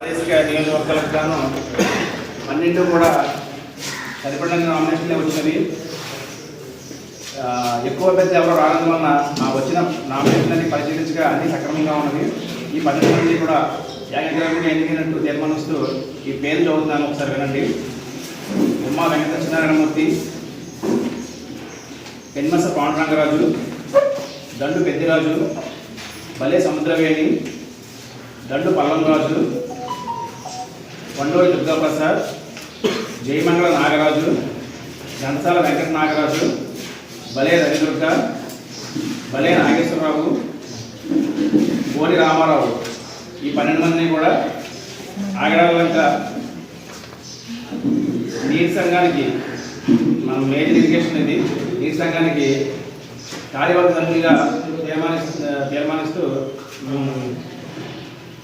ప్రాదేశిక నియోజకవర్గాలకు గాను పన్నెండు కూడా సరిపడిన నామినేషన్లే వచ్చినవి. ఎక్కువ పెద్ద ఎవరు రావడం వలన నా వచ్చిన నామినేషన్ పరిశీలించగా అన్ని సక్రమంగా ఉన్నవి. ఈ పద్ధతి మంది కూడా ఏకగ్రహంగా ఎన్నికైనట్టు తీర్మానిస్తూ ఈ పేరు చదువుతున్నాను ఒకసారి వినండి. ఉమా వెంకట సత్యనారాయణమూర్తి పెన్మస పాండురంగరాజు దండు పెద్దిరాజు భలే సముద్రవేణి దండు పల్లంరాజు వండోడి దుర్గాప్రసాద్ జయమంగళ నాగరాజు ఘంటసాల వెంకట నాగరాజు బలే రవిదుర్గ బలే నాగేశ్వరరావు బోని రామారావు. ఈ పన్నెండు మందిని కూడా ఆగడాలంక నీటి సంఘానికి మనం మేజర్ ఇరిగేషన్ ఇది నీటి సంఘానికి కార్యవర్గ సభ్యులుగా తీర్మానిస్తూ తీర్మానిస్తూ ఉమ్,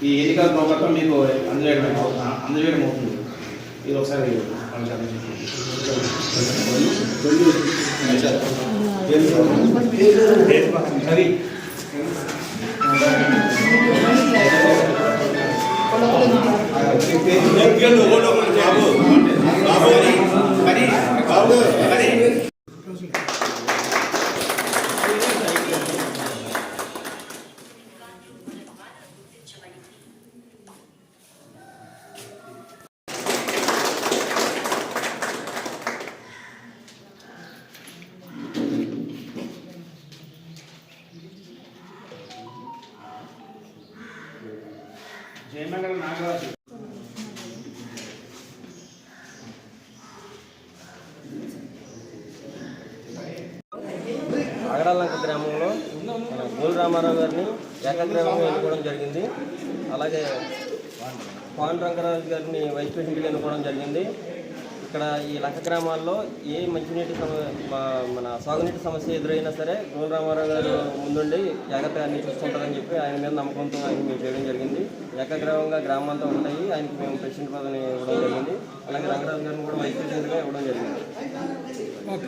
ఈ ఎన్నికల ప్రోగ్రాం మీకు అందజేయడం అందజేయడం అవుతుంది ఇది ఒకసారి సరే జయమంగళ నాగరాజు. అగడాలంక గ్రామంలో మన గోలు రామారావు గారిని ఏకగ్రామంగా ఎన్నుకోవడం జరిగింది. అలాగే పాన్ రంగరాజు గారిని వైస్ ప్రెసిడెంట్గా ఎన్నుకోవడం జరిగింది. ఇక్కడ ఈ లక్క గ్రామాల్లో ఏ మంచినీటి మన సాగునీటి సమస్య ఎదురైనా సరే గోల్ రామారావు గారు ముందుండి జాగ్రత్తగా అన్ని చూసుకుంటారని చెప్పి ఆయన మీద నమ్మకంతో ఆయన మేము చేయడం జరిగింది. ఏకగ్రామంగా గ్రామాలతో ఉంటాయి. ఆయనకి మేము ప్రెసిడెంట్ పదవిని ఇవ్వడం జరిగింది. అలాగే రంగరాజు గారిని కూడా వైస్ ప్రెసిడెంట్గా ఇవ్వడం జరిగింది. ఓకే.